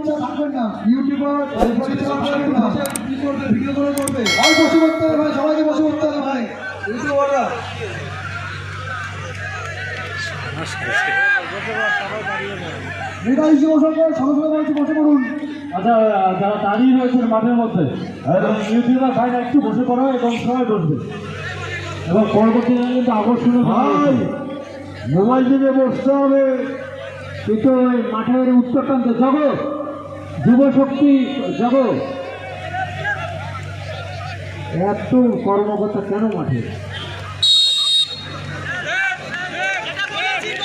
বাচ্চা থাকবেন না। ইউটিউবার করবেন না কি করবে ভিডিও করে করবে ভাই বসে করতে হবে ভাই। সবাইকে বসে করতে হবে ভাই ইউটিউবাররা আচ্ছা যারা দাঁড়িয়ে রয়েছেন মাঠের মধ্যে ইউটিউবার ভাইরা একটু বসে পড়ো এবং সবাই বসবে। এবং পরবর্তী কিন্তু আকর্ষণীয় ভাই মোবাইল থেকে বসতে হবে। কিন্তু ওই মাঠের উত্তর প্রান্তে জগৎ যুব। শক্তি জগৎ এত কর্মকর্তা কেন মাঠে?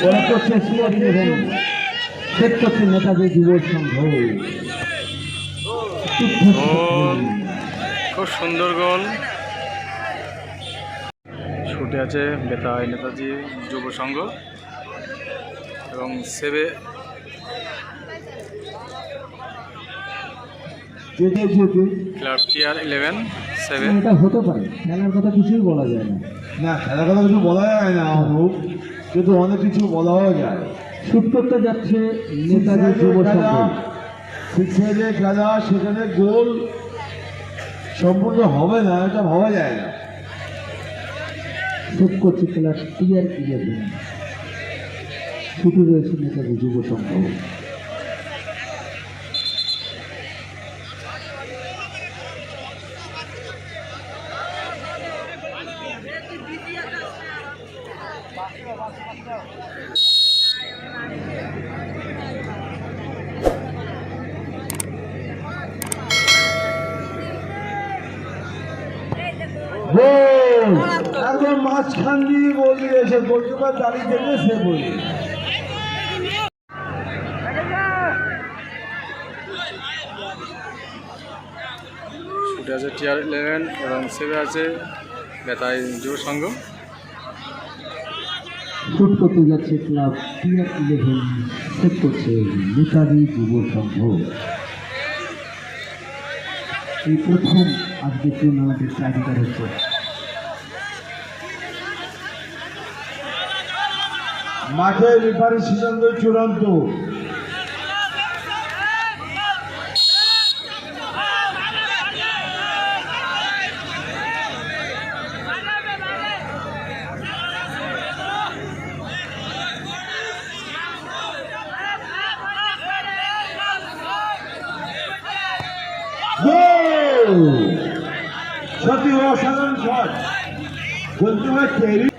ওরা করছে সিআরি নেবেন করছে নেতাজি যুব সংঘ। খুব সুন্দর গোল। ছুটে আছে বেতাই নেতাজি যুব সংঘ এবং সেবে যেতে যেতে ক্লাব টিআর ইলেভেন সেভেন এটা হতে পারে। খেলার কথা কিছুই বলা যায় না। না খেলার কথা কিছু বলা যায় না অনুপ। কিন্তু অনেক কিছু বলাও যায়। যাচ্ছে নেতাজি যুব সংঘ সিক্সের খেলা সেখানে গোল সম্পূর্ণ হবে না এটা ভাবা যায় না। শুট করছে খেলার টিআর ইলেভেন শুটে রয়েছে নেতাজি যুব সংঘ। একদম মাঝখান দিয়ে গোল দিয়েছে গোলকিপার দাঁড়িয়ে থেকে সে বলি আছে টিআর ইলেভেন এবং সেভে আছে বেতাই যুব সংঘ। শুট তুলেছে ক্লাব টিআর ইলেভেন শুট করছে নেতাজি যুব সংঘ। এই প্রথম আজকে টুর্নামেন্টের হচ্ছে মাঠে রেফারি সিদ্ধান্ত চূড়ান্ত গোল সত্যি অসাধারণ শট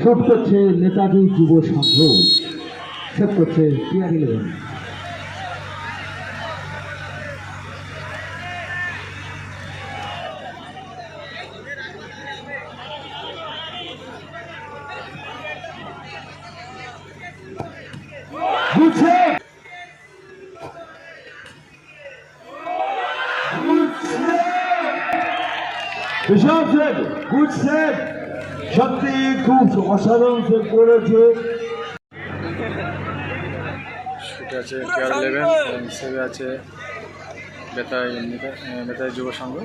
শুট করছে নেতাজি যুব সংঘ শুট করছে TR eleven Good save! Good save! সত্যি খুব অসাধারণ সেভ করেছে। ছুটে আছে টিআর ইলেভেন সেভে আছে বেতাই নেতা- বেতাই যুব সংঘ।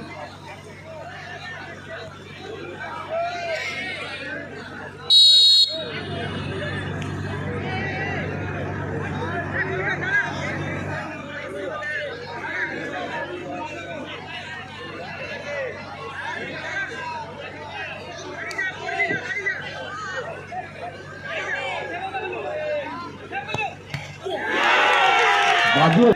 বাজে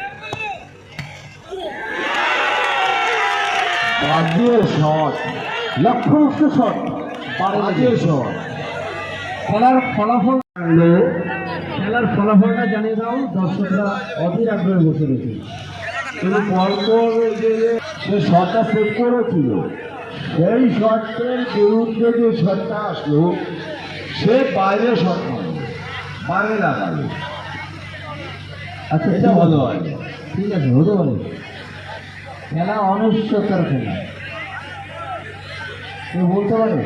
বাজে শট। লক্ষ্য উচ্চ শট। বাজে শট। খেলার ফলাফল খেলার ফলাফলটা জানিয়ে দাও। দর্শকরা অধীর আগ্রহে বসে রয়েছে। কিন্তু পরপর যে শটটা সেভ করেছিল, সেই শটের বিরুদ্ধে যে শটটা আসলো, সে বাইরে শট মারল। বাইরে। লাগালো আচ্ছা এটা ভালো হয় ঠিক আছে, হতে পারে। খেলা অনিশ্চয়তার খেলা। কেউ বলতে পারে?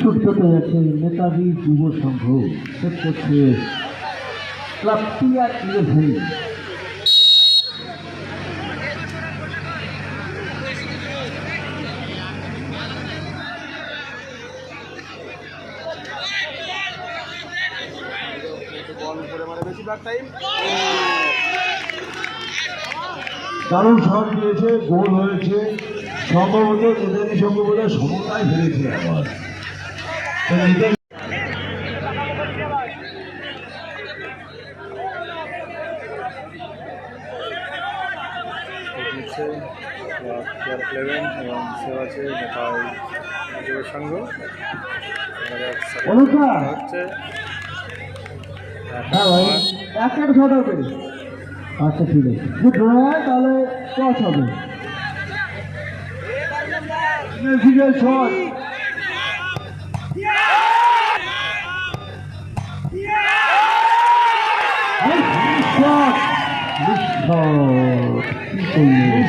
ছোট্টতে আছে নেতাজি যুব সংঘ সেট করছে ক্লাব টিআর ইলেভেন কারণ শট দিয়েছে গোল হয়েছে। সম্ভবত নেতাজি সম্ভবত সমতায় ফেলেছে আবার second অনুষা হচ্ছে। হ্যাঁ। ভাই এক এক ছটা করে। আচ্ছা ঠিক আছে। যদি ড্র হয় তাহলে টস হবে। মেসিকে শট।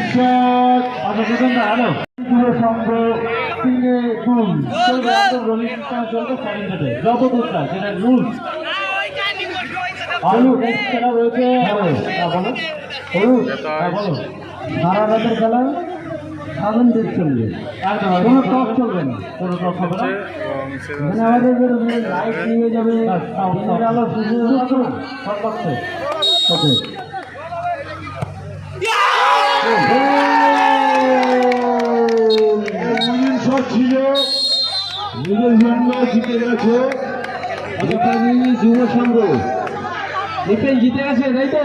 আচ্ছা পুরো সংঘ তিনে দুই চলবে রোলিং চলবে যত দূর যায় সেটা রুলস আলু খেলা রয়েছে হ্যাঁ বলো হলু হ্যাঁ রাতের খেলা সাধারণ দিক চলবে। কোনো টপ চলবে না। কোনো টপ হবে না। মানে আমাদের লাইট নিয়ে যাবে আলো সব ওকে। ছিল। নিজের জিতে গেছে। যুব সংঘ। জিতে গেছে তাই তো